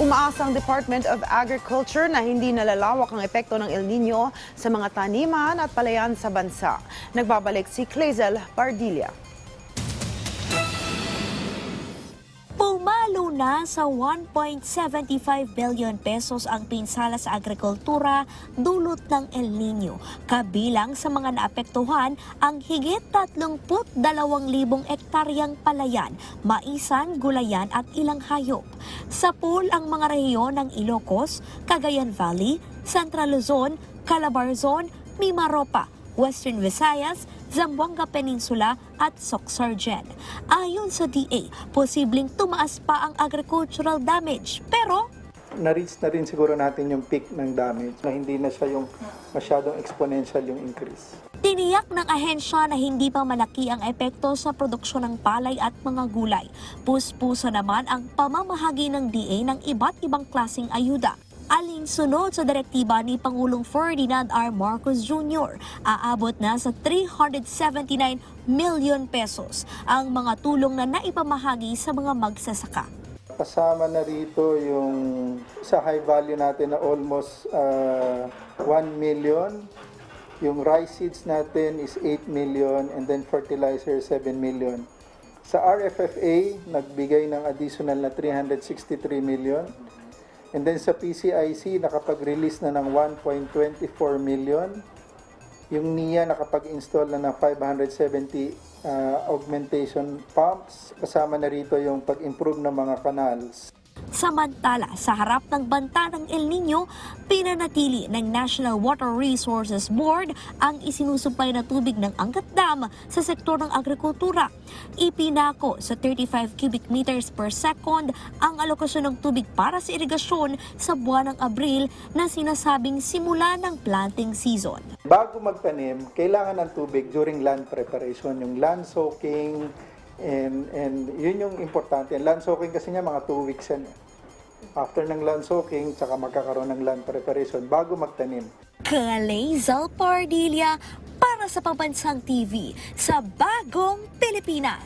Umaasa ang Department of Agriculture na hindi nalalawak ang epekto ng El Nino sa mga taniman at palayan sa bansa. Nagbabalik si Clazel Pardilla. Pumalo na sa 1.75 billion pesos ang pinsala sa agrikultura dulot ng El Nino. Kabilang sa mga naapektuhan ang higit 32,000 ektaryang palayan, maisan, gulayan at ilang hayop. Sa pool ang mga rehiyon ng Ilocos, Cagayan Valley, Central Luzon, Calabarzon, Mimaropa, Western Visayas, Zamboanga Peninsula at Soxargen. Ayon sa DA, posibleng tumaas pa ang agricultural damage pero na-reach na rin siguro natin yung peak ng damage na hindi na siya yung masyadong exponential yung increase. Tiniyak ng ahensya na hindi pa malaki ang epekto sa produksyon ng palay at mga gulay. Puspuso naman ang pamamahagi ng DA ng iba't ibang klasing ayuda. Alinsunod sa direktiba ni Pangulong Ferdinand R. Marcos Jr., aabot na sa 379 million pesos ang mga tulong na naipamahagi sa mga magsasaka. Kasama na rito yung sa high value natin na almost uh, 1 million. Yung rice seeds natin is 8 million and then fertilizer 7 million. Sa RFFA, nagbigay ng additional na 363 million. And then sa PCIC, nakapag-release na ng 1.24 million. Yung NIA nakapag-install na ng 570 uh, augmentation pumps. Kasama na rito yung pag-improve ng mga canals. Samantala, sa harap ng banta ng El Nino, pinanatili ng National Water Resources Board ang isinusupply na tubig ng Angat Dam sa sektor ng agrikultura. Ipinako sa 35 cubic meters per second ang alokasyon ng tubig para sa irigasyon sa buwan ng Abril na sinasabing simula ng planting season. Bago magtanim, kailangan ng tubig during land preparation, yung land soaking, and, and yun yung importante. Land soaking kasi niya mga 2 weeks yan. eh. After ng land soaking, tsaka magkakaroon ng land preparation bago magtanim. Kalezal Pardilla para sa Pambansang TV sa Bagong Pilipinas.